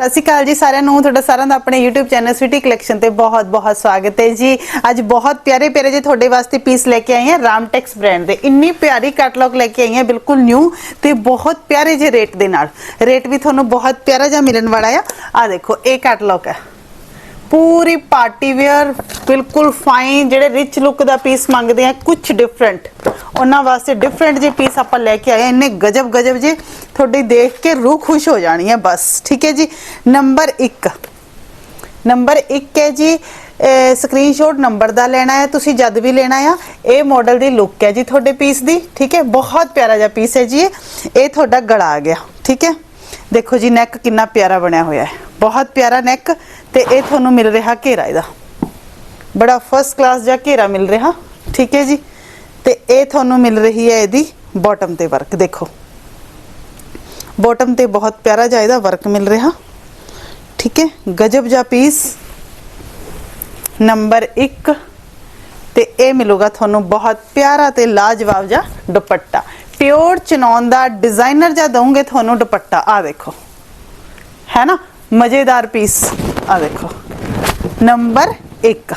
ਸਤਿ ਸ਼੍ਰੀ ਅਕਾਲ ਜੀ ਸਾਰਿਆਂ ਨੂੰ, ਤੁਹਾਡਾ ਸਾਰਿਆਂ ਦਾ ਆਪਣੇ YouTube ਚੈਨਲ ਸਿਟੀ ਕਲੈਕਸ਼ਨ ਤੇ ਬਹੁਤ-ਬਹੁਤ ਸਵਾਗਤ ਹੈ ਜੀ। ਅੱਜ ਬਹੁਤ ਪਿਆਰੇ ਪਿਆਰੇ ਜੇ ਤੁਹਾਡੇ ਵਾਸਤੇ ਪੀਸ ਲੈ ਕੇ ਆਏ ਹਾਂ ਰਾਮਟੈਕਸ ਬ੍ਰਾਂਡ ਦੇ। ਇੰਨੀ ਪਿਆਰੀ ਕੈਟਲੌਗ ਲੈ ਕੇ ਆਈ ਹਾਂ, ਬਿਲਕੁਲ ਨਿਊ ਤੇ ਬਹੁਤ ਪਿਆਰੇ ਜੇ ਰੇਟ ਦੇ ਨਾਲ। ਰੇਟ ਵੀ ਤੁਹਾਨੂੰ ਬਹੁਤ ਪਿਆਰਾ ਜਿਹਾ ਮਿਲਣ ਵਾਲਾ ਆ। ਆ ਦੇਖੋ, ਇਹ ਕੈਟਲੌਗ ਹੈ। ਪੂਰੀ ਪਾਰਟੀ ਵੇਅਰ ਬਿਲਕੁਲ ਫਾਈਨ ਜਿਹੜੇ ਰਿਚ ਲੁੱਕ ਦਾ ਪੀਸ ਮੰਗਦੇ ਆ ਕੁਝ ਡਿਫਰੈਂਟ ਉਹਨਾਂ ਵਾਸਤੇ ਡਿਫਰੈਂਟ ਜੇ ਪੀਸ ਆਪਾਂ ਲੈ ਕੇ ਆਏ ਇੰਨੇ ਗਜਬ ਗਜਬ ਜੇ, ਤੁਹਾਡੀ ਦੇਖ ਕੇ ਰੂਹ ਖੁਸ਼ ਹੋ ਜਾਣੀ ਹੈ ਬਸ। ਠੀਕ ਹੈ ਜੀ? ਨੰਬਰ 1 ਨੰਬਰ 1 ਹੈ ਜੀ ਸਕਰੀਨਸ਼ਾਟ ਨੰਬਰ ਦਾ ਲੈਣਾ ਹੈ ਤੁਸੀਂ ਜਦ ਵੀ ਲੈਣਾ ਆ, ਇਹ ਮਾਡਲ ਦੀ ਲੁੱਕ ਹੈ ਜੀ ਤੁਹਾਡੇ ਪੀਸ ਦੀ। ਠੀਕ ਹੈ? ਬਹੁਤ ਪਿਆਰਾ ਜਿਹਾ ਪੀਸ ਹੈ ਜੀ ਇਹ। ਇਹ ਤੁਹਾਡਾ ਗਲਾ ਆ ਗਿਆ। ਠੀਕ ਹੈ? ਦੇਖੋ ਜੀ ਨੈਕ ਕਿੰਨਾ ਪਿਆਰਾ ਬਣਿਆ ਹੋਇਆ ਹੈ। ਬਹੁਤ ਪਿਆਰਾ ਨੈਕ ਤੇ ਇਹ ਤੁਹਾਨੂੰ ਮਿਲ ਰਿਹਾ ਘੇਰਾ ਇਹਦਾ। ਬੜਾ ਫਸਟ ਕਲਾਸ ਜਿਹਾ ਘੇਰਾ ਮਿਲ ਰਿਹਾ, ਠੀਕ ਹੈ ਜੀ? ਤੇ ਇਹ ਤੁਹਾਨੂੰ ਮਿਲ ਰਹੀ ਹੈ ਇਹਦੀ ਬਾਟਮ ਤੇ ਵਰਕ ਦੇਖੋ। ਬਾਟਮ ਤੇ ਬਹੁਤ ਪਿਆਰਾ ਜਿਹਾ ਇਹਦਾ ਵਰਕ ਮਿਲ ਰਿਹਾ, ਠੀਕ ਹੈ? ਗਜਬ ਜਿਹਾ ਪੀਸ ਨੰਬਰ 1 ਤੇ ਇਹ ਮਿਲੂਗਾ ਤੁਹਾਨੂੰ ਬਹੁਤ ਪਿਆਰਾ ਤੇ ਲਾਜਵਾਬ ਜਿਹਾ ਦੁਪੱਟਾ। ਪਿਓਰ ਚਨੌਨ ਦਾ ਡਿਜ਼ਾਈਨਰ ਜਿਹਾ ਦਊਂਗੇ, ਤੁਹਾਨੂੰ ਦੁਪੱਟਾ। ਆ ਦੇਖੋ ਹੈ ਨਾ? ਮਜ਼ੇਦਾਰ ਪੀਸ ਆ ਦੇਖੋ ਨੰਬਰ 1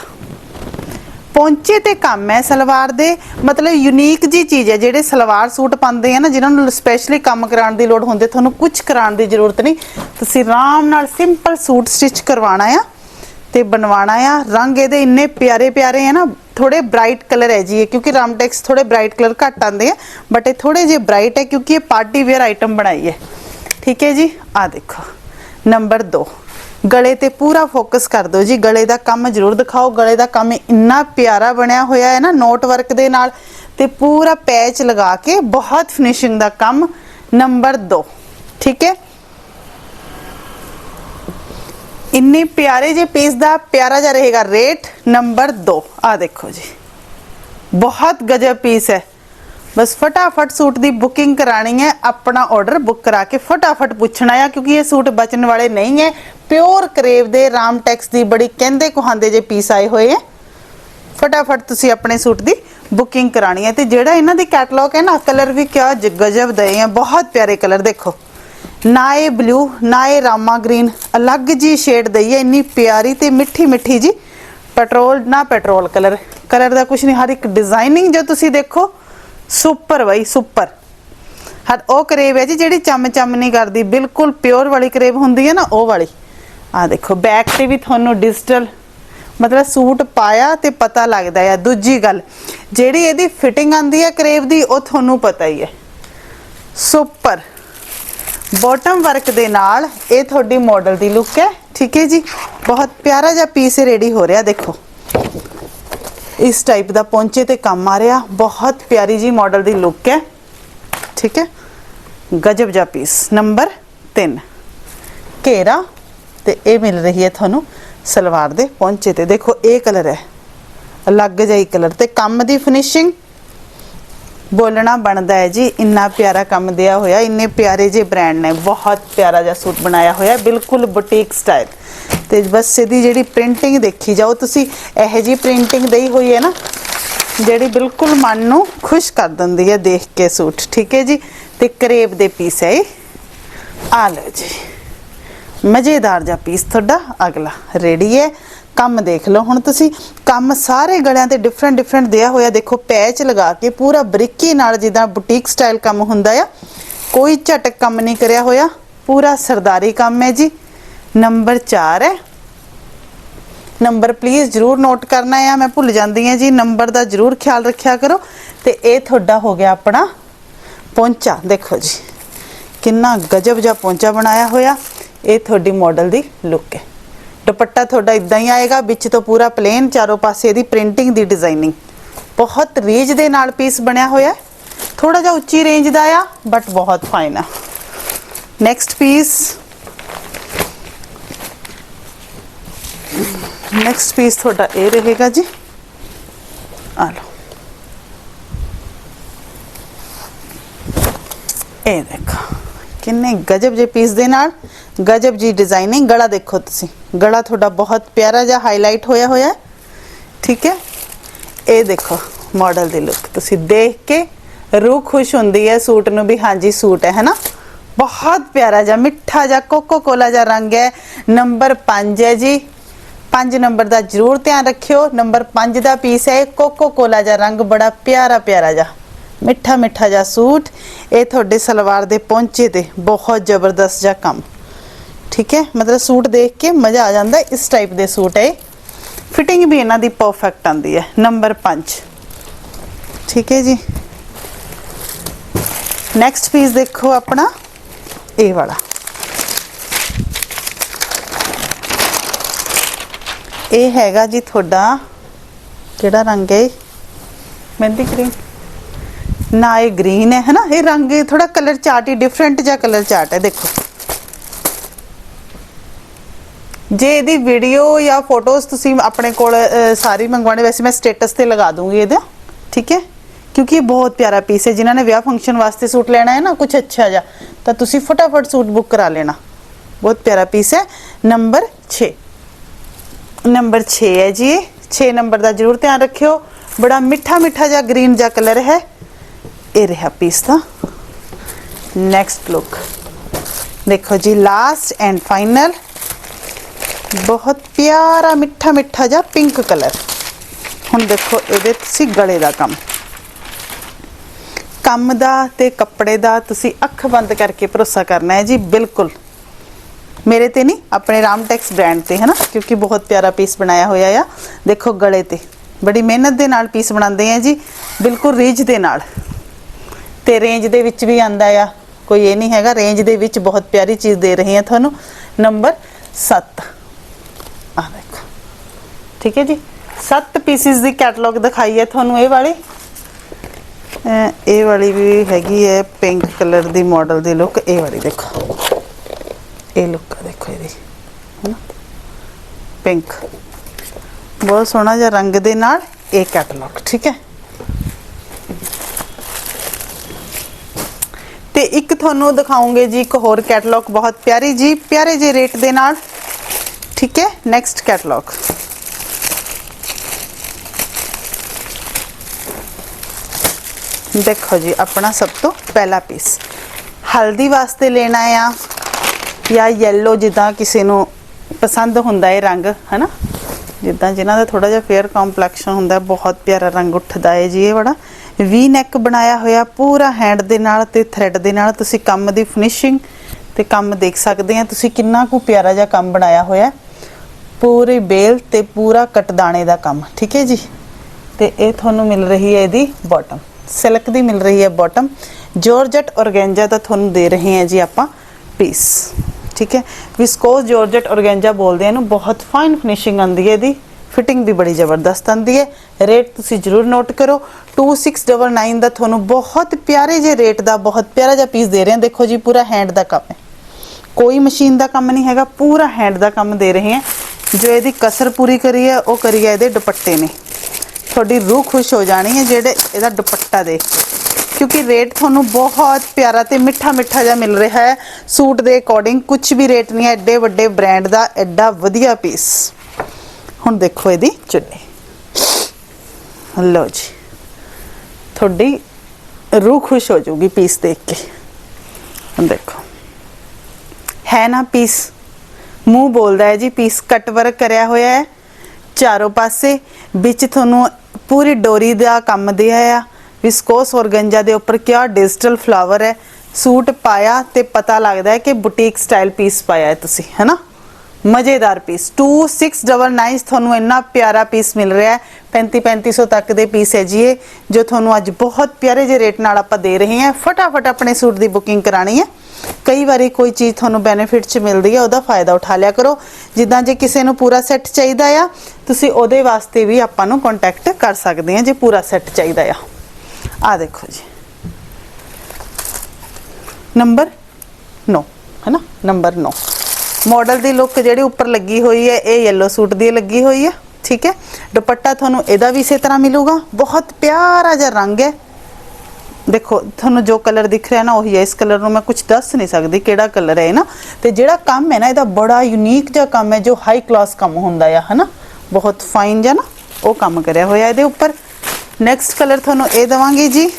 ਪੌਂਚੇ ਤੇ ਕੰਮ ਹੈ ਸਲਵਾਰ ਦੇ। ਮਤਲਬ ਯੂਨੀਕ ਜੀ ਚੀਜ਼ ਹੈ, ਜਿਹੜੇ ਸਲਵਾਰ ਸੂਟ ਪਾਉਂਦੇ ਆ ਨਾ, ਜਿਨ੍ਹਾਂ ਨੂੰ ਸਪੈਸ਼ਲੀ ਕੰਮ ਕਰਾਉਣ ਦੀ ਲੋੜ ਹੁੰਦੀ ਤੁਹਾਨੂੰ ਕੁਝ ਕਰਾਉਣ ਦੀ ਜ਼ਰੂਰਤ ਨਹੀਂ। ਤੁਸੀਂ ਆਰਾਮ ਨਾਲ ਸਿੰਪਲ ਸੂਟ ਸਟਿਚ ਕਰਵਾਉਣਾ ਆ। ਤੇ ਬਣਵਾਉਣਾ ਆ। ਰੰਗ ਇਹਦੇ ਇੰਨੇ ਪਿਆਰੇ ਪਿਆਰੇ ਆ ਨਾ, ਥੋੜੇ ਬ੍ਰਾਈਟ ਕਲਰ ਹੈ ਜੀ ਇਹ, ਕਿਉਂਕਿ ਰਾਮਟੈਕਸ ਥੋੜੇ ਬ੍ਰਾਈਟ ਕਲਰ ਘੱਟ ਆਉਂਦੇ ਆ ਬਟ ਇਹ ਥੋੜੇ ਜਿਹੇ ਬ੍ਰਾਈਟ ਹੈ ਕਿਉਂਕਿ ਇਹ ਪਾਰਟੀ ਵੇਅਰ ਆਈਟਮ ਬਣਾਈ ਹੈ। ਠੀਕ ਹੈ ਜੀ? ਆ ਦੇਖੋ। ਨੰਬਰ 2 ਗਲੇ ਤੇ ਪੂਰਾ ਫੋਕਸ ਕਰ ਦਿਓ ਜੀ। ਗਲੇ ਦਾ ਕੰਮ ਜ਼ਰੂਰ ਦਿਖਾਓ। ਗਲੇ ਦਾ ਕੰਮ ਇੰਨਾ ਪਿਆਰਾ ਬਣਿਆ ਹੋਇਆ ਹੈ ਨਾ ਨੋਟ ਵਰਕ ਦੇ ਨਾਲ। ਤੇ ਪੂਰਾ ਪੈਚ ਲਗਾ ਕੇ ਬਹੁਤ ਫਿਨਿਸ਼ਿੰਗ ਦਾ ਕੰਮ। ਨੰਬਰ 2 ਠੀਕ ਹੈ? ਇੰਨੇ ਪਿਆਰੇ ਜੇ ਪੀਸ ਦਾ ਪਿਆਰਾ ਜਿਹਾ ਰਹੇਗਾ ਰੇਟ ਨੰਬਰ 2 ਆ ਦੇਖੋ ਜੀ। ਬਹੁਤ ਗਜਬ ਪੀਸ ਹੈ। ਬਸ ਫਟਾਫਟ ਸੂਟ ਦੀ ਬੁਕਿੰਗ ਕਰਾਣੀ ਹੈ। ਆਪਣਾ ਆਰਡਰ ਬੁੱਕ ਕਰਾ ਕੇ ਫਟਾਫਟ ਪੁੱਛਣਾ ਹੈ ਕਿਉਂਕਿ ਇਹ ਸੂਟ ਬਚਣ ਵਾਲੇ ਨਹੀਂ ਹੈ। ਪਿਓਰ ਕਰੇਵ ਦੇ ਰਾਮ ਟੈਕਸ ਦੀ ਬੜੀ ਕਹਿੰਦੇ ਕੁਹਾਂਦੇ ਜੇ ਪੀਸ ਆਏ ਹੋਏ ਹੈ ਫਟਾਫਟ ਤੁਸੀਂ ਆਪਣੇ ਸੂਟ ਦੀ ਬੁਕਿੰਗ ਕਰਾਣੀ ਹੈ। ਤੇ ਜਿਹੜਾ ਇਹਨਾਂ ਦੀ ਕੈਟਲੌਗ ਹੈ ਨਾ ਕਲਰ ਵੀ ਕਿਆ ਗਜਬ ਦਏ ਆ। ਬਹੁਤ ਪਿਆਰੇ ਕਲਰ ਦੇਖੋ। ਨਾ ਇਹ ਬਲੂ ਨਾ ਇਹ ਰਾਮਾ ਗ੍ਰੀਨ ਅਲੱਗ ਜੀ ਸ਼ੇਡ ਦਈ ਹੈ, ਇੰਨੀ ਪਿਆਰੀ ਤੇ ਮਿੱਠੀ ਮਿੱਠੀ ਜੀ। ਪੈਟਰੋਲ ਨਾ ਪੈਟਰੋਲ ਕਲਰ ਕਲਰ ਦਾ ਕੁਝ ਨਹੀਂ, ਹਰ ਇੱਕ ਡਿਜ਼ਾਈਨਿੰਗ ਜੋ ਤੁਸੀਂ ਦੇਖੋ ਸੁਪਰ ਬਈ ਸੁਪਰ ਹਰ ਉਹ ਕਰੇਵ ਹੈ ਜੀ ਜਿਹੜੀ ਚਮ ਚਮ ਨਹੀਂ ਕਰਦੀ, ਬਿਲਕੁਲ ਪਿਓਰ ਵਾਲੀ ਕਰੇਵ ਹੁੰਦੀ ਹੈ ਨਾ, ਉਹ ਵਾਲੀ। ਆ ਦੇਖੋ ਬੈਕ ਤੇ ਵੀ ਤੁਹਾਨੂੰ ਡਿਜੀਟਲ ਮਤਲਬ ਸੂਟ ਪਾਇਆ ਤੇ ਪਤਾ ਲੱਗਦਾ ਹੈ। ਦੂਜੀ ਗੱਲ, ਜਿਹੜੀ ਇਹਦੀ ਫਿਟਿੰਗ ਆਂਦੀ ਹੈ ਕਰੇਬ ਦੀ, ਉਹ ਤੁਹਾਨੂੰ ਪਤਾ ਹੀ ਹੈ। ਸੁਪਰ ਬਾਟਮ ਵਰਕ ਦੇ ਨਾਲ ਇਹ ਤੁਹਾਡੀ ਮਾਡਲ ਦੀ ਲੁੱਕ ਹੈ, ਠੀਕ ਹੈ ਜੀ? ਬਹੁਤ ਪਿਆਰਾ ਜਿਹਾ ਪੀਸ ਰੈਡੀ ਹੋ ਰਿਹਾ, ਦੇਖੋ। ਇਸ ਟਾਈਪ ਦਾ ਪੌਂਚੇ ਤੇ ਕੰਮ ਆ ਰਿਹਾ, ਬਹੁਤ ਪਿਆਰੀ ਜੀ ਮਾਡਲ ਦੀ ਲੁੱਕ ਹੈ, ਠੀਕ ਹੈ? ਗਜਬ ਜਿਹਾ ਪੀਸ ਨੰਬਰ 3 ਘੇਰਾ, ਤੇ ਇਹ ਮਿਲ ਰਹੀ ਹੈ ਤੁਹਾਨੂੰ ਸਲਵਾਰ ਦੇ ਪੌਂਚੇ ਤੇ। ਦੇਖੋ, ਇਹ ਕਲਰ ਹੈ, ਅਲੱਗ ਜਿਹਾ ਕਲਰ ਤੇ। ਕੰਮ ਦੀ ਫਿਨਿਸ਼ਿੰਗ ਬੋਲਣਾ ਬਣਦਾ ਹੈ ਜੀ, ਇੰਨਾ ਪਿਆਰਾ ਕੰਮ ਦਿਆ ਹੋਇਆ, ਇੰਨੇ ਪਿਆਰੇ ਜੇ ਬ੍ਰਾਂਡ ਨੇ, ਬਹੁਤ ਪਿਆਰਾ ਜਿਹਾ ਸੂਟ ਬਣਾਇਆ ਹੋਇਆ, ਬਿਲਕੁਲ ਬੁਟੀਕ ਸਟਾਈਲ ਤੇ ਬਸ ਇਹਦੀ ਜਿਹੜੀ ਪ੍ਰਿੰਟਿੰਗ ਦੇਖੀ ਜਾਓ, ਤੁਸੀਂ ਇਹੋ ਜੀ ਪ੍ਰਿੰਟਿੰਗ ਦੇਈ ਹੋਈ ਹੈ ਨਾ, ਜਿਹੜੀ ਬਿਲਕੁਲ ਮਨ ਨੂੰ ਖੁਸ਼ ਕਰ ਦਿੰਦੀ ਹੈ ਦੇਖ ਕੇ ਸੂਟ, ਠੀਕ ਹੈ ਜੀ? ਤੇ ਕਰੇਬ ਦੇ ਪੀਸ ਹੈ ਇਹ। ਆ ਲਓ ਜੀ, ਮਜ਼ੇਦਾਰ ਜਿਹਾ ਪੀਸ ਤੁਹਾਡਾ, ਅਗਲਾ ਰੈਡੀ ਹੈ? ਕੰਮ ਦੇਖ ਲਓ ਹੁਣ ਤੁਸੀਂ। ਕੰਮ ਸਾਰੇ ਗਲਿਆਂ ਤੇ ਡਿਫਰੈਂਟ ਡਿਫਰੈਂਟ ਦਿਆ ਹੋਇਆ। ਦੇਖੋ ਪੈਚ ਲਗਾ ਕੇ ਪੂਰਾ ਬਰੀਕੀ ਨਾਲ ਜਿੱਦਾਂ ਬੁਟੀਕ ਸਟਾਈਲ ਕੰਮ ਹੁੰਦਾ ਆ, ਕੋਈ ਝਟਕ ਕੰਮ ਨਹੀਂ ਕਰਿਆ ਹੋਇਆ। ਪੂਰਾ ਸਰਦਾਰੀ ਕੰਮ ਹੈ ਜੀ। ਨੰਬਰ 4 ਹੈ। ਨੰਬਰ ਪਲੀਜ਼ ਜਰੂਰ ਨੋਟ ਕਰਨਾ ਹੈ ਮੈਂ ਭੁੱਲ ਜਾਂਦੀ ਹਾਂ ਜੀ। ਨੰਬਰ ਦਾ ਜਰੂਰ ਖਿਆਲ ਰੱਖਿਆ ਕਰੋ। ਤੇ ਇਹ ਤੁਹਾਡਾ ਹੋ ਗਿਆ ਆਪਣਾ ਪਹੁੰਚਾ ਦੇਖੋ ਜੀ, ਕਿੰਨਾ ਗਜਬ ਜਿਹਾ ਪਹੁੰਚਾ ਬਣਾਇਆ ਹੋਇਆ। ਇਹ ਤੁਹਾਡੀ ਮਾਡਲ ਦੀ ਲੁੱਕ ਹੈ। ਦੁਪੱਟਾ ਤੁਹਾਡਾ ਇਦਾਂ ਹੀ ਆਏਗਾ, ਵਿੱਚ ਤੋਂ ਪੂਰਾ ਪਲੇਨ ਚਾਰੋਂ ਪਾਸੇ ਇਹਦੀ ਪ੍ਰਿੰਟਿੰਗ ਦੀ ਡਿਜ਼ਾਈਨਿੰਗ ਬਹੁਤ ਰੀਜ ਦੇ ਨਾਲ ਪੀਸ ਬਣਿਆ ਹੋਇਆ ਥੋੜਾ ਜਿਹਾ ਉੱਚੀ ਰੇਂਜ ਦਾ ਆ ਬਟ ਬਹੁਤ ਫਾਈਨ ਆ। ਨੈਕਸਟ ਪੀਸ ਨੈਕਸਟ ਪੀਸ ਤੁਹਾਡਾ ਇਹ ਰਹੇਗਾ ਜੀ। ਆ ਲਓ। ਇਹ ਦੇਖੋ। ਕਿੰਨੇ ਗਜਬ ਜੇ ਪੀਸ ਦੇ ਨਾਲ, ਗਜਬ ਜੀ ਡਿਜ਼ਾਈਨਿੰਗ ਗਲਾ ਦੇਖੋ ਤੁਸੀਂ। ਗਲਾ ਤੁਹਾਡਾ ਬਹੁਤ ਪਿਆਰਾ ਜਿਹਾ ਹਾਈਲਾਈਟ ਹੋਇਆ ਹੋਇਆ ਠੀਕ ਹੈ? ਇਹ ਦੇਖੋ ਮਾਡਲ ਦੀ ਲੁੱਕ ਤੁਸੀਂ ਦੇਖ ਕੇ ਰੂਹ ਖੁਸ਼ ਹੁੰਦੀ ਹੈ, ਸੂਟ ਨੂੰ ਵੀ ਹਾਂਜੀ ਸੂਟ ਹੈ, ਹੈਨਾ? ਬਹੁਤ ਪਿਆਰਾ ਜਿਹਾ, ਮਿੱਠਾ ਜਿਹਾ ਕੋਕੋ ਕੋਲਾ ਜਿਹਾ ਰੰਗ ਹੈ। ਨੰਬਰ 5 ਹੈ ਜੀ। 5 ਨੰਬਰ ਦਾ ਜ਼ਰੂਰ ਧਿਆਨ ਰੱਖਿਓ। ਨੰਬਰ 5 ਦਾ ਪੀਸ ਹੈ, ਇਹ ਕੋਕੋ ਕੋਲਾ ਜਿਹਾ ਰੰਗ, ਬੜਾ ਪਿਆਰਾ ਪਿਆਰਾ ਜਿਹਾ। ਮਿੱਠਾ ਮਿੱਠਾ ਜਿਹਾ ਸੂਟ, ਇਹ ਤੁਹਾਡੇ ਸਲਵਾਰ ਦੇ ਪਹੁੰਚੇ ਤੇ ਬਹੁਤ ਜ਼ਬਰਦਸਤ ਜਿਹਾ ਕੰਮ। ਠੀਕ ਹੈ? ਮਤਲਬ ਸੂਟ ਦੇਖ ਕੇ ਮਜ਼ਾ ਆ ਜਾਂਦਾ, ਇਸ ਟਾਈਪ ਦੇ ਸੂਟ ਹੈ ਫਿਟਿੰਗ ਵੀ ਇਹਨਾਂ ਦੀ ਪਰਫੈਕਟ ਆਂਦੀ ਹੈ ਨੰਬਰ 5 ਠੀਕ ਹੈ ਜੀ? ਨੈਕਸਟ ਪੀਸ ਦੇਖੋ ਆਪਣਾ, ਇਹ ਵਾਲਾ। ਇਹ ਹੈਗਾ ਜੀ ਤੁਹਾਡਾ, ਕਿਹੜਾ ਰੰਗ ਹੈ ਮਹਿੰਦੀ ਕਰੀਮ ਗ੍ਰੀਨ ਨਾ ਇਹ ਗ੍ਰੀਨ ਹੈ ਹਨਾ ਇਹ ਰੰਗ ਥੋੜਾ ਕਲਰ ਚਾਰਟ ਹੀ ਡਿਫਰੈਂਟ ਜਿਹਾ ਕਲਰ ਚਾਰਟ ਹੈ ਦੇਖੋ ਜੇ ਇਹਦੀ ਵੀਡੀਓ ਜਾਂ ਫੋਟੋਜ਼ ਤੁਸੀਂ ਆਪਣੇ ਕੋਲ ਅਹ, ਸਾਰੀ ਮੰਗਵਾਣੇ ਵੈਸੇ ਮੈਂ ਸਟੇਟਸ ਤੇ ਲਗਾ ਦੂੰਗੀ ਇਹਦਾ ਠੀਕ ਹੈ ਕਿਉਂਕਿ ਇਹ ਬਹੁਤ ਪਿਆਰਾ ਪੀਸ ਹੈ ਜਿਨ੍ਹਾਂ ਨੇ ਵਿਆਹ ਫੰਕਸ਼ਨ ਵਾਸਤੇ ਸੂਟ ਲੈਣਾ ਹੈ ਨਾ ਕੁਝ ਅੱਛਾ ਜਿਹਾ ਤਾਂ ਤੁਸੀਂ ਫਟਾਫਟ ਸੂਟ ਬੁੱਕ ਕਰਾ ਲੈਣਾ ਬਹੁਤ ਪਿਆਰਾ ਪੀਸ ਹੈ ਨੰਬਰ 6 ਨੰਬਰ 6 ਹੈ ਜੀ 6 ਨੰਬਰ ਦਾ ਜਰੂਰ ਧਿਆਨ ਰੱਖਿਓ ਬੜਾ ਮਿੱਠਾ ਮਿੱਠਾ ਜਿਹਾ ਗ੍ਰੀਨ ਜਿਹਾ ਕਲਰ ਹੈ ਇਹ ਰਿਹਾ ਪੀਸ ਦਾ। ਨੈਕਸਟ ਲੁੱਕ ਦੇਖੋ ਜੀ ਲਾਸਟ ਐਂਡ ਫਾਈਨਲ ਬਹੁਤ ਪਿਆਰਾ, ਮਿੱਠਾ ਮਿੱਠਾ ਜਿਹਾ ਪਿੰਕ ਕਲਰ ਹੁਣ ਦੇਖੋ ਇਹਦੇ ਤੁਸੀਂ ਗਲੇ ਦਾ ਕੰਮ। ਕੰਮ ਦਾ ਤੇ ਕੱਪੜੇ ਦਾ ਤੁਸੀਂ ਅੱਖ ਬੰਦ ਕਰਕੇ ਭਰੋਸਾ ਕਰਨਾ ਹੈ ਜੀ, ਬਿਲਕੁਲ। ਮੇਰੇ ਤੇ ਨਹੀਂ, ਆਪਣੇ ਰਾਮਟੈਕਸ ਬ੍ਰਾਂਡ ਤੇ ਹੈ ਨਾ ਕਿਉਂਕਿ ਬਹੁਤ ਪਿਆਰਾ ਪੀਸ ਬਣਾਇਆ ਹੋਇਆ ਆ। ਦੇਖੋ ਗਲੇ ਤੇ। ਬੜੀ ਮਿਹਨਤ ਦੇ ਨਾਲ ਪੀਸ ਬਣਾਉਂਦੇ ਆ ਜੀ, ਬਿਲਕੁਲ ਰੀਝ ਦੇ ਨਾਲ। ਤੇ ਰੇਂਜ ਦੇ ਵਿੱਚ ਵੀ ਆਂਦਾ ਆ। ਕੋਈ ਇਹ ਨਹੀਂ ਹੈਗਾ ਰੇਂਜ ਦੇ ਵਿੱਚ ਬਹੁਤ ਪਿਆਰੀ ਚੀਜ਼ ਦੇ ਰਹੇ ਹਾਂ ਤੁਹਾਨੂੰ। ਨੰਬਰ 7 ਆ ਦੇਖੋ। ਠੀਕ ਹੈ ਜੀ? 7 ਪੀਸਿਸ ਦੀ ਕੈਟਲੌਗ ਦਿਖਾਈ ਹੈ ਤੁਹਾਨੂੰ ਇਹ ਵਾਲੀ। ਇਹ ਵਾਲੀ ਵੀ ਹੈਗੀ ਹੈ ਪਿੰਕ ਕਲਰ ਦੀ ਮਾਡਲ ਦੀ ਲੁੱਕ ਇਹ ਵਾਲੀ ਦੇਖੋ। ਇਹ ਲੁੱਕ ਦੇਖੋ ਇਹਦੀ। ਹੈਨਾ? ਪਿੰਕ ਬਹੁਤ ਸੋਹਣਾ ਜਿਹਾ ਰੰਗ ਦੇ ਨਾਲ ਇਹ ਕੈਟਲੌਗ ਠੀਕ ਹੈ? ਤੇ ਇੱਕ ਤੁਹਾਨੂੰ ਦਿਖਾਉਂਗੇ ਜੀ ਇੱਕ ਹੋਰ ਕੈਟਲੌਗ ਬਹੁਤ ਪਿਆਰੀ ਜੀ, ਪਿਆਰੇ ਜਿਹੇ ਰੇਟ ਦੇ ਨਾਲ। ਠੀਕ ਹੈ ਨੈਕਸਟ ਕੈਟਲੌਗ ਦੇਖੋ ਜੀ, ਆਪਣਾ ਸਭ ਤੋਂ ਪਹਿਲਾ ਪੀਸ ਹਲਦੀ ਵਾਸਤੇ ਲੈਣਾ ਆ, ਜਾਂ ਯੈਲੋ ਜਿੱਦਾਂ ਕਿਸੇ ਨੂੰ ਪਸੰਦ ਹੁੰਦਾ ਹੈ ਰੰਗ, ਹਨਾ? ਜਿੱਦਾਂ ਜਿਨ੍ਹਾਂ ਦਾ ਥੋੜਾ ਜਿਹਾ ਫੇਅਰ ਕੰਪਲੈਕਸ਼ਨ ਹੁੰਦਾ, ਬਹੁਤ ਪਿਆਰਾ ਰੰਗ ਉੱਠਦਾ ਹੈ ਜੀ ਇਹ ਬੜਾ ਵੀ ਨੈਕ ਬਣਾਇਆ ਹੋਇਆ, ਪੂਰਾ ਹੈਂਡ ਦੇ ਨਾਲ ਤੇ ਥ੍ਰੈਡ ਦੇ ਨਾਲ। ਤੁਸੀਂ ਕੰਮ ਦੀ ਫਿਨਿਸ਼ਿੰਗ ਤੇ ਕੰਮ ਦੇਖ ਸਕਦੇ ਆ। ਤੁਸੀਂ ਕਿੰਨਾ ਕੁ ਪਿਆਰਾ ਜਿਹਾ ਕੰਮ ਬਣਾਇਆ ਹੋਇਆ ਪੂਰੀ ਬੇਲ ਤੇ ਪੂਰਾ ਕਟਦਾਣੇ ਦਾ ਕੰਮ, ਠੀਕ ਹੈ ਜੀ? ਤੇ ਇਹ ਤੁਹਾਨੂੰ ਮਿਲ ਰਹੀ ਹੈ ਇਹਦੀ ਬਾਟਮ ਸਿਲਕ ਦੀ ਮਿਲ ਰਹੀ ਹੈ ਬਾਟਮ ਜਾਰਜਟ ਔਰਗੈਂਜਾ ਦਾ ਤੁਹਾਨੂੰ ਦੇ ਰਹੇ ਹਾਂ ਜੀ ਆਪਾਂ ਪੀਸ ਠੀਕ ਹੈ? ਵਿਸਕੋਸ ਜਾਰਜਟ ਔਰਗੈਂਜਾ ਬੋਲਦੇ ਆ ਇਹਨੂੰ। ਬਹੁਤ ਫਾਈਨ ਫਿਨਿਸ਼ਿੰਗ ਆਉਂਦੀ ਹੈ ਇਹਦੀ। ਫਿਟਿੰਗ ਵੀ ਬੜੀ ਜ਼ਬਰਦਸਤ ਆਂਦੀ ਹੈ। ਰੇਟ ਤੁਸੀਂ ਜਰੂਰ ਨੋਟ ਕਰੋ। 2699 ਦਾ ਤੁਹਾਨੂੰ ਬਹੁਤ ਪਿਆਰੇ ਜਿਹੇ ਰੇਟ ਦਾ, ਬਹੁਤ ਪਿਆਰਾ ਜਿਹਾ ਪੀਸ ਦੇ ਰਹੇ ਹਾਂ। ਦੇਖੋ ਜੀ, ਪੂਰਾ ਹੈਂਡ ਦਾ ਕੰਮ ਹੈ। ਕੋਈ ਮਸ਼ੀਨ ਦਾ ਕੰਮ ਨਹੀਂ ਹੈਗਾ, ਪੂਰਾ ਹੈਂਡ ਦਾ ਕੰਮ ਦੇ ਰਹੇ ਹਾਂ। ਜੋ ਇਹਦੀ ਕਸਰ ਪੂਰੀ ਕਰੀ ਹੈ, ਉਹ ਕਰੀ ਹੈ ਇਹਦੇ ਦੁਪੱਟੇ ਨੇ। ਤੁਹਾਡੀ ਰੂਹ ਖੁਸ਼ ਹੋ ਜਾਣੀ ਹੈ, ਜਿਹੜੇ ਇਹਦਾ ਦੁਪੱਟਾ ਦੇਖ ਕੇ। ਕਿਉਂਕਿ ਰੇਟ ਤੁਹਾਨੂੰ ਬਹੁਤ ਪਿਆਰਾ ਤੇ ਮਿੱਠਾ ਮਿੱਠਾ ਜਿਹਾ ਮਿਲ ਰਿਹਾ ਹੈ। ਸੂਟ ਦੇ ਅਕੋਰਡਿੰਗ ਕੁਝ ਵੀ ਰੇਟ ਨਹੀਂ ਹੈ, ਐਡੇ ਵੱਡੇ ਬ੍ਰਾਂਡ ਦਾ, ਐਡਾ ਵਧੀਆ ਪੀਸ ਹੁਣ ਦੇਖੋ ਇਹਦੀ ਚੁੰਨੀ। ਲਓ ਜੀ। ਤੁਹਾਡੀ ਰੂਹ ਖੁਸ਼ ਹੋ ਜਾਊਗੀ ਪੀਸ ਦੇਖ ਕੇ। ਹੁਣ ਦੇਖੋ। ਹੈ ਨਾ ਪੀਸ ਮੂੰਹ ਬੋਲਦਾ ਹੈ ਜੀ ਪੀਸ ਕਟ ਵਰਕ ਕਰਿਆ ਹੋਇਆ ਹੈ। ਚਾਰੋਂ ਪਾਸੇ ਵਿੱਚ ਤੁਹਾਨੂੰ ਪੂਰੀ ਡੋਰੀ ਦਾ ਕੰਮ ਦਿਆ ਆ। ਵਿਸਕੋਸ ਔਰਗੰਜਾ ਦੇ ਉੱਪਰ ਕਿਆ ਡਿਜੀਟਲ ਫਲਾਵਰ ਹੈ। ਸੂਟ ਪਾਇਆ ਤੇ ਪਤਾ ਲੱਗਦਾ ਹੈ ਕਿ ਬੁਟੀਕ ਸਟਾਈਲ ਪੀਸ ਪਾਇਆ ਹੈ ਤੁਸੀਂ ਹੈਨਾ ਮਜ਼ੇਦਾਰ ਪੀਸ 2699 ਤੁਹਾਨੂੰ ਇੰਨਾ ਪਿਆਰਾ ਪੀਸ ਮਿਲ ਰਿਹਾ ਹੈ। 35 3500 ਤੱਕ ਦੇ ਪੀਸ ਹੈ ਜੀ ਇਹ, ਜੋ ਤੁਹਾਨੂੰ ਅੱਜ ਬਹੁਤ ਪਿਆਰੇ ਜਿਹੇ ਰੇਟ ਨਾਲ ਆਪਾਂ ਦੇ ਰਹੇ ਹਾਂ। ਫਟਾਫਟ ਆਪਣੇ ਸੂਟ ਦੀ ਬੁਕਿੰਗ ਕਰਾਣੀ ਹੈ। ਕਈ ਵਾਰੀ ਕੋਈ ਚੀਜ਼ ਤੁਹਾਨੂੰ ਬੈਨੀਫਿਟ ਚ ਮਿਲਦੀ ਹੈ, ਉਹਦਾ ਫਾਇਦਾ ਉਠਾ ਲਿਆ ਕਰੋ। ਜਿੱਦਾਂ ਜੇ ਕਿਸੇ ਨੂੰ ਪੂਰਾ ਸੈੱਟ ਚਾਹੀਦਾ ਆ, ਤੁਸੀਂ ਉਹਦੇ ਵਾਸਤੇ ਵੀ ਆਪਾਂ ਨੂੰ ਕੰਟੈਕਟ ਕਰ ਸਕਦੇ ਆ ਜੇ ਪੂਰਾ ਸੈੱਟ ਚਾਹੀਦਾ ਆ। ਆ ਦੇਖੋ ਜੀ। ਨੰਬਰ 9 ਹੈ ਨਾ? ਨੰਬਰ 9 ਮਾਡਲ ਦੀ ਲੁੱਕ ਜਿਹੜੀ ਉੱਪਰ ਲੱਗੀ ਹੋਈ ਹੈ, ਇਹ yellow ਸੂਟ ਦੀ ਲੱਗੀ ਹੋਈ ਹੈ, ਠੀਕ ਹੈ? ਦੁਪੱਟਾ ਤੁਹਾਨੂੰ ਇਹਦਾ ਵੀ ਇਸੇ ਤਰ੍ਹਾਂ ਮਿਲੂਗਾ। ਬਹੁਤ ਪਿਆਰਾ ਜਿਹਾ ਰੰਗ ਹੈ। ਦੇਖੋ, ਤੁਹਾਨੂੰ ਜੋ ਕਲਰ ਦਿਖ ਰਿਹਾ ਨਾ, ਉਹੀ ਹੈ। ਇਸ ਕਲਰ ਨੂੰ ਮੈਂ ਕੁਝ ਦੱਸ ਨਹੀਂ ਸਕਦੀ ਕਿਹੜਾ ਕਲਰ ਹੈ ਨਾ। ਤੇ ਜਿਹੜਾ ਕੰਮ ਹੈ ਨਾ, ਇਹਦਾ ਬੜਾ ਯੂਨੀਕ ਜਿਹਾ ਕੰਮ ਹੈ, ਜੋ ਹਾਈ ਕਲਾਸ ਕੰਮ ਹੁੰਦਾ ਆ, ਹਨਾ? ਬਹੁਤ ਫਾਈਨ ਜਿਹਾ ਨਾ, ਉਹ ਕੰਮ ਕਰਿਆ ਹੋਇਆ ਇਹਦੇ ਉੱਪਰ। ਨੈਕਸਟ ਕਲਰ ਤੁਹਾਨੂੰ ਇਹ ਦਵਾਂਗੀ ਜੀ।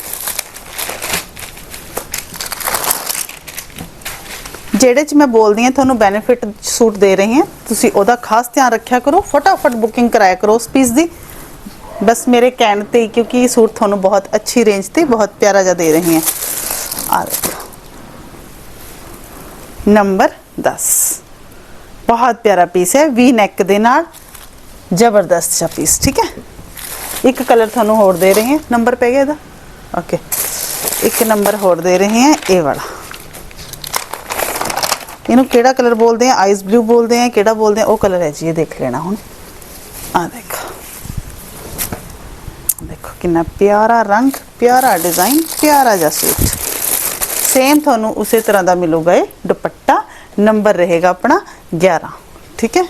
ਜਿਹੜੇ ਚ ਮੈਂ ਬੋਲਦੀ ਹਾਂ ਤੁਹਾਨੂੰ ਬੈਨੀਫਿਟ ਸੂਟ ਦੇ ਰਹੀ ਹਾਂ ਤੁਸੀਂ ਉਹਦਾ ਖਾਸ ਧਿਆਨ ਰੱਖਿਆ ਕਰੋ ਫਟਾਫਟ ਬੁਕਿੰਗ ਕਰਾਇਆ ਕਰੋ ਉਸ ਪੀਸ ਦੀ। ਬਸ ਮੇਰੇ ਕਹਿਣ ਤੇ ਹੀ, ਕਿਉਂਕਿ ਇਹ ਸੂਟ ਤੁਹਾਨੂੰ ਬਹੁਤ ਅੱਛੀ ਰੇਂਜ ਤੇ ਬਹੁਤ ਪਿਆਰਾ ਜਿਹਾ ਦੇ ਰਹੀ ਹਾਂ। ਆ ਦੇਖੋ। ਨੰਬਰ 10 ਬਹੁਤ ਪਿਆਰਾ ਪੀਸ ਹੈ ਵੀ ਨੈਕ ਦੇ ਨਾਲ ਜ਼ਬਰਦਸਤ ਜਿਹਾ ਪੀਸ ਠੀਕ ਹੈ? ਇੱਕ ਕਲਰ ਤੁਹਾਨੂੰ ਹੋਰ ਦੇ ਰਹੇ ਹਾਂ। ਨੰਬਰ ਪੈ ਗਿਆ ਇਹਦਾ? ਓਕੇ ਇੱਕ ਨੰਬਰ ਹੋਰ ਦੇ ਰਹੇ ਹਾਂ ਇਹ ਵਾਲਾ। ਇਹਨੂੰ ਕਿਹੜਾ ਕਲਰ ਬੋਲਦੇ ਆ? ਆਈਸ ਬਲੂ ਬੋਲਦੇ ਆ, ਕਿਹੜਾ ਬੋਲਦੇ ਆ? ਉਹ ਕਲਰ ਹੈ ਜੀ, ਇਹ ਦੇਖ ਲੈਣਾ ਹੁਣ। ਆ ਦੇਖੋ। ਦੇਖੋ ਕਿੰਨਾ ਪਿਆਰਾ ਰੰਗ, ਪਿਆਰਾ ਡਿਜ਼ਾਈਨ ਪਿਆਰਾ ਜਿਹਾ ਸੂਟ ਸੇਮ ਤੁਹਾਨੂੰ ਉਸੇ ਤਰ੍ਹਾਂ ਦਾ ਮਿਲੂਗਾ ਇਹ ਦੁਪੱਟਾ। ਨੰਬਰ ਰਹੇਗਾ ਆਪਣਾ 11 ਠੀਕ ਹੈ?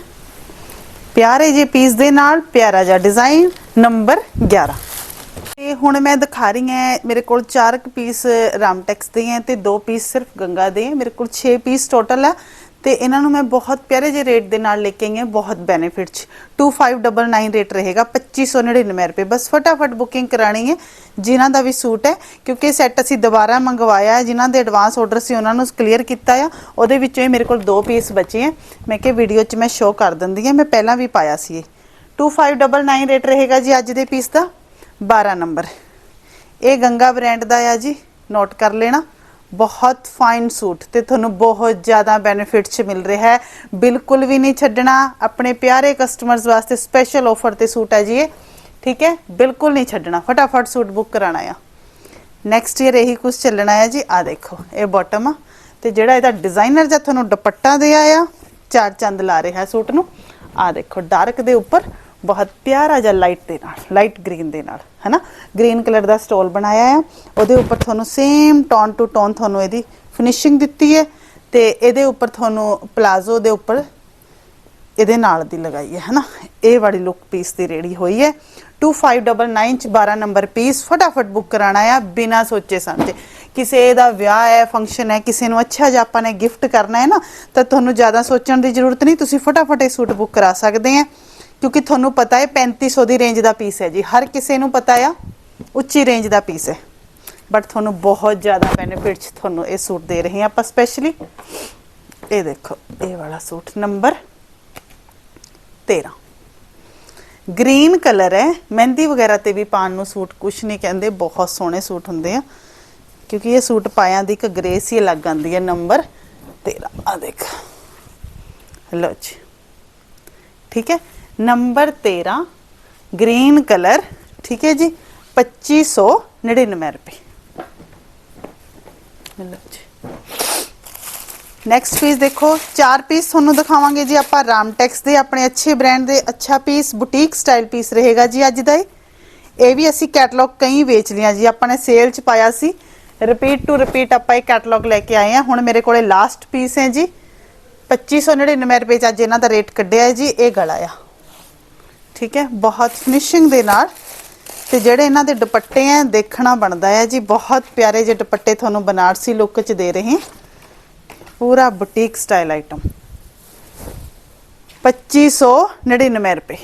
ਪਿਆਰੇ ਜੇ ਪੀਸ ਦੇ ਨਾਲ ਪਿਆਰਾ ਜਿਹਾ ਡਿਜ਼ਾਈਨ ਨੰਬਰ 11 ਤੇ ਹੁਣ ਮੈਂ ਦਿਖਾ ਰਹੀ ਹਾਂ, ਮੇਰੇ ਕੋਲ 4 ਪੀਸ ਰਾਮਟੈਕਸ ਦੇ ਹੈ ਤੇ 2 ਪੀਸ ਸਿਰਫ ਗੰਗਾ ਦੇ ਹੈ। ਮੇਰੇ ਕੋਲ 6 ਪੀਸ ਟੋਟਲ ਹੈ ਤੇ ਇਹਨਾਂ ਨੂੰ ਮੈਂ ਬਹੁਤ ਪਿਆਰੇ ਜਿਹੇ ਰੇਟ ਦੇ ਨਾਲ ਲੈ ਕੇ ਆਈ ਹਾਂ, ਬਹੁਤ ਬੈਨੀਫਿਟ ਚ। 2599 ਰੇਟ ਰਹੇਗਾ 2599 ਰੁਪਏ। ਬਸ ਫਟਾਫਟ ਬੁਕਿੰਗ ਕਰਾਣੀ ਹੈ, ਜਿਨ੍ਹਾਂ ਦਾ ਵੀ ਸੂਟ ਹੈ, ਕਿਉਂਕਿ ਸੈੱਟ ਅਸੀਂ ਦੁਬਾਰਾ ਮੰਗਵਾਇਆ ਹੈ, ਜਿਨ੍ਹਾਂ ਦੇ ਐਡਵਾਂਸ ਆਰਡਰ ਸੀ ਉਹਨਾਂ ਨੂੰ ਕਲੀਅਰ ਕੀਤਾ ਆ। ਉਹਦੇ ਵਿੱਚੋਂ ਹੀ ਮੇਰੇ ਕੋਲ ਦੋ ਪੀਸ ਬਚੇ ਹੈ। ਮੈਂ ਕਿ ਵੀਡੀਓ 'ਚ ਮੈਂ ਸ਼ੋਅ ਕਰ ਦਿੰਦੀ ਹਾਂ, ਮੈਂ ਪਹਿਲਾਂ ਵੀ ਪਾਇਆ ਸੀ ਇਹ। 2599 ਰੇਟ ਰਹੇਗਾ ਜੀ ਅੱਜ ਦੇ ਪੀਸ ਦਾ। 12 ਨੰਬਰ। ਇਹ ਗੰਗਾ ਬ੍ਰਾਂਡ ਦਾ ਆ ਜੀ ਨੋਟ ਕਰ ਲੈਣਾ। ਬਹੁਤ ਫਾਈਨ ਸੂਟ ਤੇ ਤੁਹਾਨੂੰ ਬਹੁਤ ਜ਼ਿਆਦਾ ਬੈਨੀਫਿਟ ਚ ਮਿਲ ਰਿਹਾ ਹੈ। ਬਿਲਕੁਲ ਵੀ ਨਹੀਂ ਛੱਡਣਾ। ਆਪਣੇ ਪਿਆਰੇ ਕਸਟਮਰਸ ਵਾਸਤੇ ਸਪੈਸ਼ਲ ਆਫਰ ਤੇ ਸੂਟ ਹੈ ਜੀ ਇਹ। ਠੀਕ ਹੈ? ਬਿਲਕੁਲ ਨਹੀਂ ਛੱਡਣਾ। ਫਟਾਫਟ ਸੂਟ ਬੁੱਕ ਕਰਾਣਾ ਆ ਨੈਕਸਟ ਈਅਰ ਇਹੀ ਕੁਝ ਚੱਲਣਾ ਹੈ ਜੀ। ਆ ਦੇਖੋ, ਇਹ ਬਾਟਮ ਆ। ਤੇ ਜਿਹੜਾ ਇਹਦਾ ਡਿਜ਼ਾਈਨਰ ਜਾਂ ਤੁਹਾਨੂੰ ਦੁਪੱਟਾ ਦਿਆ ਆ ਚਾਰ ਚੰਦ ਲਾ ਰਿਹਾ ਸੂਟ ਨੂੰ। ਆ ਦੇਖੋ ਡਾਰਕ ਦੇ ਉੱਪਰ ਬਹੁਤ ਪਿਆਰਾ ਜਿਹਾ ਲਾਈਟ ਦੇ ਨਾਲ ਲਾਈਟ ਗ੍ਰੀਨ ਦੇ ਨਾਲ। ਹੈਨਾ? ਗ੍ਰੀਨ ਕਲਰ ਦਾ ਸਟੋਲ ਬਣਾਇਆ ਆ। ਉਹਦੇ ਉੱਪਰ ਤੁਹਾਨੂੰ ਸੇਮ ਟੋਨ ਟੂ ਟੋਨ ਤੁਹਾਨੂੰ ਇਹਦੀ ਫਿਨਿਸ਼ਿੰਗ ਦਿੱਤੀ ਹੈ ਤੇ ਇਹਦੇ ਉੱਪਰ ਤੁਹਾਨੂੰ ਪਲਾਜ਼ੋ ਦੇ ਉੱਪਰ ਇਹਦੇ ਨਾਲ ਦੀ ਲਗਾਈ ਹੈ, ਹਨਾ? ਇਹ ਵਾਲੀ ਲੁੱਕ ਪੀਸ ਦੀ ਰੈਡੀ ਹੋਈ ਹੈ। 2599 ਚ 12 ਨੰਬਰ ਪੀਸ ਫਟਾਫਟ ਬੁੱਕ ਕਰਾਣਾ ਆ, ਬਿਨਾ ਸੋਚੇ ਸਮਝੇ। ਕਿਸੇ ਦਾ ਵਿਆਹ ਹੈ ਫੰਕਸ਼ਨ ਹੈ, ਕਿਸੇ ਨੂੰ ਅੱਛਾ ਜਿਹਾ ਆਪਾਂ ਨੇ ਗਿਫਟ ਕਰਨਾ ਹੈ ਨਾ, ਤਾਂ ਤੁਹਾਨੂੰ ਜ਼ਿਆਦਾ ਸੋਚਣ ਦੀ ਜ਼ਰੂਰਤ ਨਹੀਂ। ਤੁਸੀਂ ਫਟਾਫਟ ਇਹ ਸੂਟ ਬੁੱਕ ਕਰਾ ਸਕਦੇ ਆ। ਕਿਉਂਕਿ ਤੁਹਾਨੂੰ ਪਤਾ ਹੈ 3500 ਦੀ ਰੇਂਜ ਦਾ ਪੀਸ ਹੈ ਜੀ। ਹਰ ਕਿਸੇ ਨੂੰ ਪਤਾ ਆ, ਉੱਚੀ ਰੇਂਜ ਦਾ ਪੀਸ ਹੈ। ਬਟ ਤੁਹਾਨੂੰ ਬਹੁਤ ਜ਼ਿਆਦਾ ਬੈਨੀਫਿਟਸ ਤੁਹਾਨੂੰ ਇਹ ਸੂਟ ਦੇ ਰਹੇ ਹਾਂ ਆਪਾਂ ਸਪੈਸ਼ਲੀ ਇਹ ਦੇਖੋ, ਇਹ ਵਾਲਾ ਸੂਟ ਨੰਬਰ 13 ਗ੍ਰੀਨ ਕਲਰ ਹੈ। ਮਹਿੰਦੀ ਵਗੈਰਾ ਤੇ ਵੀ ਪਾਣ ਨੂੰ ਸੂਟ ਕੁਛ ਨਹੀਂ ਕਹਿੰਦੇ। ਬਹੁਤ ਸੋਹਣੇ ਸੂਟ ਹੁੰਦੇ ਆ। ਕਿਉਂਕਿ ਇਹ ਸੂਟ ਪਾਇਆਂ ਦੀ ਇੱਕ ਗ੍ਰੇਸ ਹੀ ਲੱਗ ਆਂਦੀ ਹੈ। ਨੰਬਰ 13 ਆ ਦੇਖ। ਲਓ ਜੀ। ਠੀਕ ਹੈ? ਨੰਬਰ 13 ਗ੍ਰੀਨ ਕਲਰ, ਠੀਕ ਹੈ ਜੀ 2599 ਰੁਪਏ। ਲਓ ਜੀ। ਨੈਕਸਟ ਪੀਸ ਦੇਖੋ, ਚਾਰ ਪੀਸ ਤੁਹਾਨੂੰ ਦਿਖਾਵਾਂਗੇ ਜੀ ਆਪਾਂ ਰਾਮਟੈਕਸ ਦੇ, ਆਪਣੇ ਅੱਛੇ ਬ੍ਰਾਂਡ ਦੇ, ਅੱਛਾ ਪੀਸ ਬੁਟੀਕ ਸਟਾਈਲ ਪੀਸ ਰਹੇਗਾ ਜੀ ਅੱਜ ਦਾ ਇਹ। ਵੀ ਅਸੀਂ ਕੈਟਲੌਗ ਕਈ ਵੇਚ ਲਿਆ ਜੀ, ਆਪਾਂ ਨੇ ਸੇਲ ਚ ਪਾਇਆ ਸੀ। ਰਿਪੀਟ ਟੂ ਰਿਪੀਟ ਆਪਾਂ ਇਹ ਕੈਟਲੌਗ ਲੈ ਕੇ ਆਏ ਆ ਹੁਣ ਮੇਰੇ ਕੋਲੇ ਲਾਸਟ ਪੀਸ ਹੈ ਜੀ 2599 ਰੁਪਏ ਚ ਅੱਜ ਇਹਨਾਂ ਦਾ ਰੇਟ ਕੱਢਿਆ ਹੈ ਜੀ, ਇਹ ਗਲਾ ਆ। ਠੀਕ ਹੈ? ਬਹੁਤ ਫਿਨਿਸ਼ਿੰਗ ਦੇ ਨਾਲ ਤੇ ਜਿਹੜੇ ਇਹਨਾਂ ਦੇ ਦੁਪੱਟੇ ਆ ਦੇਖਣਾ ਬਣਦਾ ਹੈ ਜੀ। ਬਹੁਤ ਪਿਆਰੇ ਜਿਹੇ ਦੁਪੱਟੇ ਤੁਹਾਨੂੰ ਬਨਾਰਸੀ ਲੁੱਕ ਚ ਦੇ ਰਹੇ ਹਾਂ। ਪੂਰਾ ਬੁਟੀਕ ਸਟਾਈਲ ਆਈਟਮ 2599 ਰੁਪਏ।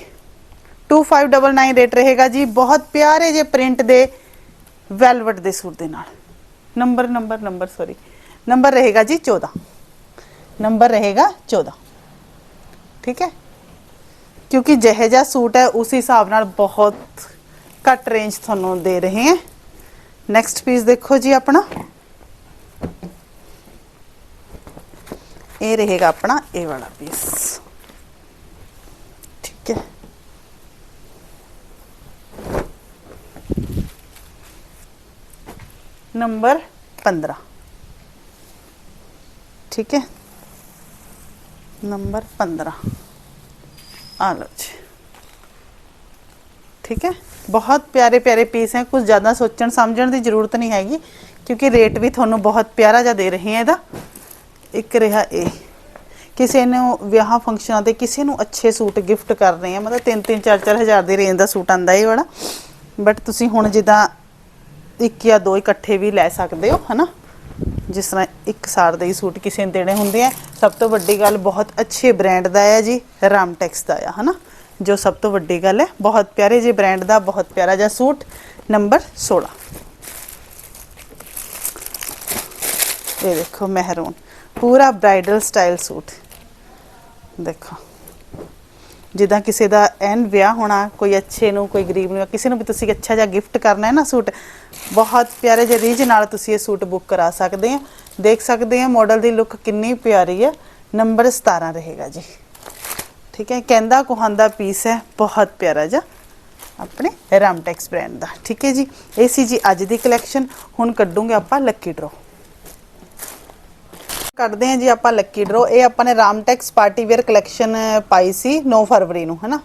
2599 ਰੇਟ ਰਹੇਗਾ ਜੀ। ਬਹੁਤ ਪਿਆਰੇ ਜੇ ਪ੍ਰਿੰਟ ਦੇ ਵੈਲਵਟ ਦੇ ਸੂਟ ਦੇ ਨਾਲ। Number number number sorry number ਰਹੇਗਾ ਜੀ 14 ਨੰਬਰ ਰਹੇਗਾ 14 ਠੀਕ ਹੈ? ਕਿਉਂਕਿ ਜਿਹੇ ਜਿਹਾ ਸੂਟ ਹੈ ਉਸ ਹਿਸਾਬ ਨਾਲ ਬਹੁਤ ਘੱਟ ਰੇਂਜ ਤੁਹਾਨੂੰ ਦੇ ਰਹੇ ਹਾਂ ਨੈਕਸਟ ਪੀਸ ਦੇਖੋ ਜੀ ਆਪਣਾ ਇਹ ਰਹੇਗਾ ਆਪਣਾ ਇਹ ਵਾਲਾ ਪੀਸ ਠੀਕ ਹੈ ਨੰਬਰ 15 ਠੀਕ ਹੈ ਨੰਬਰ 15 ਆ ਲਓ ਜੀ। ਠੀਕ ਹੈ? ਬਹੁਤ ਪਿਆਰੇ ਪਿਆਰੇ ਪੀਸ ਹੈ। ਕੁਝ ਜ਼ਿਆਦਾ ਸੋਚਣ ਸਮਝਣ ਦੀ ਜ਼ਰੂਰਤ ਨਹੀਂ ਹੈਗੀ, ਕਿਉਂਕਿ ਰੇਟ ਵੀ ਤੁਹਾਨੂੰ ਬਹੁਤ ਪਿਆਰਾ ਜਿਹਾ ਦੇ ਰਹੇ ਹਾਂ ਇਹਦਾ। ਇੱਕ ਰਿਹਾ ਇਹ ਕਿਸੇ ਨੂੰ ਵਿਆਹ ਫੰਕਸ਼ਨਾਂ ਤੇ ਕਿਸੇ ਨੂੰ ਅੱਛੇ ਸੂਟ ਗਿਫਟ ਕਰ ਰਹੇ ਆ ਮਤਲਬ 3-3 4-4 ਹਜ਼ਾਰ ਦੀ ਰੇਂਜ ਦਾ ਸੂਟ ਆਂਦਾ ਇਹ ਵਾਲਾ। ਬਟ ਤੁਸੀਂ ਹੁਣ ਜਿੱਦਾਂ ਇੱਕ ਜਾਂ ਦੋ ਇਕੱਠੇ ਵੀ ਲੈ ਸਕਦੇ ਹੋ, ਹਨਾ? ਜਿਸ ਤਰ੍ਹਾਂ ਇੱਕ ਸਾਰ ਦੇ ਹੀ ਸੂਟ ਕਿਸੇ ਨੂੰ ਦੇਣੇ ਹੁੰਦੇ ਆ, ਸਭ ਤੋਂ ਵੱਡੀ ਗੱਲ ਬਹੁਤ ਅੱਛੇ ਬ੍ਰਾਂਡ ਦਾ ਹੈ ਜੀ ਰਾਮਟੈਕਸ ਦਾ ਆ, ਹਨਾ? ਜੋ ਸਭ ਤੋਂ ਵੱਡੀ ਗੱਲ ਹੈ, ਬਹੁਤ ਪਿਆਰੇ ਜੇ ਬ੍ਰਾਂਡ ਦਾ, ਬਹੁਤ ਪਿਆਰਾ ਜਿਹਾ ਸੂਟ, ਨੰਬਰ 16 ਇਹ ਦੇਖੋ, ਮਹਿਰੂਨ, ਪੂਰਾ ਬ੍ਰਾਈਡਲ ਸਟਾਈਲ ਸੂਟ। ਦੇਖੋ। ਜਿੱਦਾਂ ਕਿਸੇ ਦਾ ਐਨ ਵਿਆਹ ਹੋਣਾ, ਕੋਈ ਅੱਛੇ ਨੂੰ, ਕੋਈ ਗਰੀਬ ਨੂੰ ਕਿਸੇ ਨੂੰ ਵੀ ਤੁਸੀਂ ਅੱਛਾ ਜਿਹਾ ਗਿਫਟ ਕਰਨਾ ਹੈ ਨਾ ਸੂਟ, ਬਹੁਤ ਪਿਆਰੇ ਜਿਹੇ ਰੀਝ ਨਾਲ ਤੁਸੀਂ ਇਹ ਸੂਟ ਬੁੱਕ ਕਰਾ ਸਕਦੇ ਹੋ। ਦੇਖ ਸਕਦੇ ਹੋ ਮਾਡਲ ਦੀ ਲੁੱਕ ਕਿੰਨੀ ਪਿਆਰੀ ਹੈ। ਨੰਬਰ 17 ਰਹੇਗਾ ਜੀ। ਠੀਕ ਹੈ, ਕਹਿੰਦਾ ਕੁਹਾਂਦਾ ਪੀਸ ਹੈ, ਬਹੁਤ ਪਿਆਰਾ ਜਿਹਾ, ਆਪਣੇ ਰਾਮਟੈਕਸ ਬ੍ਰਾਂਡ ਦਾ। ਠੀਕ ਹੈ ਜੀ, ਇਹ ਸੀ ਜੀ ਅੱਜ ਦੀ ਕਲੈਕਸ਼ਨ ਹੁਣ ਕੱਢੂਗੇ ਆਪਾਂ ਲੱਕੀ ਡਰੋ ਕੱਢਦੇ ਹਾਂ ਜੀ ਆਪਾਂ ਲੱਕੀ ਡਰੋ ਇਹ ਆਪਾਂ ਨੇ ਰਾਮਟੈਕਸ ਪਾਰਟੀ ਵੇਅਰ ਕਲੈਕਸ਼ਨ ਪਾਈ ਸੀ 9 ਫਰਵਰੀ ਨੂੰ, ਹੈਨਾ?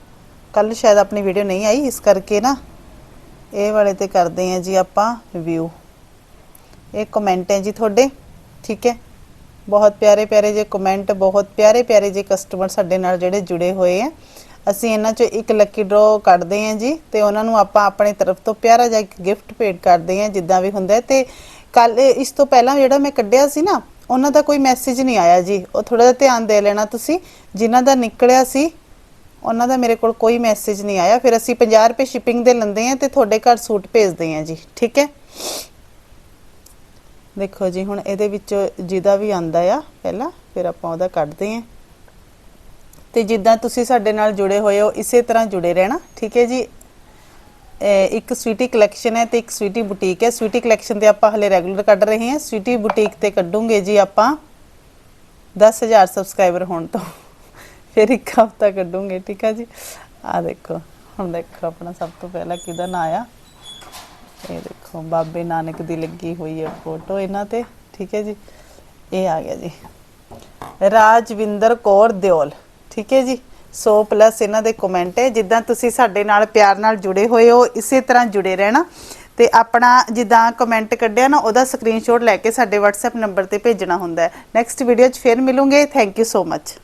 ਕੱਲ ਸ਼ਾਇਦ ਆਪਣੀ ਵੀਡੀਓ ਨਹੀਂ ਆਈ, ਇਸ ਕਰਕੇ ਨਾ ਇਹ ਵਾਲੇ ਤੇ ਕਰਦੇ ਹਾਂ ਜੀ ਆਪਾਂ ਵਿਊ ਇਹ ਕਮੈਂਟ ਹੈ ਜੀ ਤੁਹਾਡੇ, ਠੀਕ ਹੈ? ਬਹੁਤ ਪਿਆਰੇ ਪਿਆਰੇ ਜੇ ਕਮੈਂਟ ਬਹੁਤ ਪਿਆਰੇ ਪਿਆਰੇ ਜੇ ਕਸਟਮਰ ਸਾਡੇ ਨਾਲ ਜਿਹੜੇ ਜੁੜੇ ਹੋਏ ਆ। ਅਸੀਂ ਇਹਨਾਂ ਚੋਂ ਇੱਕ ਲੱਕੀ ਡਰੋ ਕੱਢਦੇ ਹਾਂ ਜੀ ਤੇ ਉਹਨਾਂ ਨੂੰ ਆਪਾਂ ਆਪਣੇ ਤਰਫ ਤੋਂ ਪਿਆਰਾ ਜਿਹਾ ਗਿਫਟ ਭੇਟ ਕਰਦੇ ਹਾਂ, ਜਿੱਦਾਂ ਵੀ ਹੁੰਦਾ ਤੇ ਕੱਲ ਇਸ ਤੋਂ ਪਹਿਲਾਂ ਜਿਹੜਾ ਮੈਂ ਕੱਢਿਆ ਸੀ ਨਾ ਉਹਨਾਂ ਦਾ ਕੋਈ ਮੈਸੇਜ ਨਹੀਂ ਆਇਆ ਜੀ। ਉਹ ਥੋੜਾ ਜਿਹਾ ਧਿਆਨ ਦੇ ਲੈਣਾ ਤੁਸੀਂ। ਜਿਨ੍ਹਾਂ ਦਾ ਨਿਕਲਿਆ ਸੀ, ਉਹਨਾਂ ਦਾ ਮੇਰੇ ਕੋਲ ਕੋਈ ਮੈਸੇਜ ਨਹੀਂ ਆਇਆ। ਫਿਰ ਅਸੀਂ 50 ਰੁਪਏ ਸ਼ਿਪਿੰਗ ਦੇ ਲੈਂਦੇ ਹਾਂ ਤੇ ਤੁਹਾਡੇ ਘਰ ਸੂਟ ਭੇਜਦੇ ਆ ਜੀ। ਠੀਕ ਹੈ? ਦੇਖੋ ਜੀ, ਹੁਣ ਇਹਦੇ ਵਿੱਚ ਜਿਹਦਾ ਵੀ ਆਂਦਾ ਆ, ਪਹਿਲਾਂ ਫਿਰ ਆਪਾਂ ਉਹਦਾ ਕੱਢਦੇ ਆ ਤੇ ਜਿੱਦਾਂ ਤੁਸੀਂ ਸਾਡੇ ਨਾਲ ਜੁੜੇ ਹੋਏ ਹੋ, ਇਸੇ ਤਰ੍ਹਾਂ ਜੁੜੇ ਰਹਿਣਾ। ਠੀਕ ਹੈ ਜੀ? ਇੱਕ ਸਵੀਟੀ ਕਲੈਕਸ਼ਨ ਹੈ ਤੇ ਇੱਕ ਸਵੀਟੀ ਬੁਟੀਕ ਹੈ। ਸਵੀਟੀ ਕਲੈਕਸ਼ਨ ਤੇ ਆਪਾਂ ਹਲੇ ਰੈਗੂਲਰ ਕੱਢ ਰਹੇ ਹਾਂ। ਸਵੀਟੀ ਬੁਟੀਕ ਤੇ ਕੱਢੂਗੇ ਜੀ ਆਪਾਂ 10000 ਸਬਸਕ੍ਰਾਈਬਰ ਹੋਣ ਤੋਂ। ਫਿਰ ਇੱਕ ਹਫਤਾ ਕੱਢੂਗੇ, ਠੀਕ ਹੈ ਜੀ? ਆ ਦੇਖੋ, ਹੁਣ ਦੇਖੋ ਆਪਣਾ ਸਭ ਤੋਂ ਪਹਿਲਾਂ ਕਿਹਦਾ ਨਾਂ ਆਇਆ ਇਹ ਦੇਖੋ, ਬਾਬੇ ਨਾਨਕ ਦੀ ਲੱਗੀ ਹੋਈ ਹੈ ਫੋਟੋ ਇਹਨਾਂ ਤੇ, ਠੀਕ ਹੈ ਜੀ? ਇਹ ਆ ਗਿਆ ਜੀ। ਰਾਜਵਿੰਦਰ ਕੌਰ ਦਿਓਲ, ਠੀਕ ਹੈ ਜੀ? 100 ਪਲੱਸ ਇਹਨਾਂ ਦੇ ਕਮੈਂਟ ਹੈ, ਜਿੱਦਾਂ ਤੁਸੀਂ ਸਾਡੇ ਨਾਲ ਪਿਆਰ ਨਾਲ ਜੁੜੇ ਹੋਏ ਹੋ, ਇਸੇ ਤਰ੍ਹਾਂ ਜੁੜੇ ਰਹਿਣਾ। ਤੇ ਆਪਣਾ ਜਿੱਦਾਂ ਕਮੈਂਟ ਕੱਢਿਆ ਨਾ, ਉਹਦਾ ਸਕਰੀਨਸ਼ਾਟ ਲੈ ਕੇ ਸਾਡੇ WhatsApp ਨੰਬਰ ਤੇ ਭੇਜਣਾ ਹੁੰਦਾ ਹੈ। ਨੈਕਸਟ ਵੀਡੀਓ 'ਚ ਫਿਰ ਮਿਲੂਗੇ। Thank you so much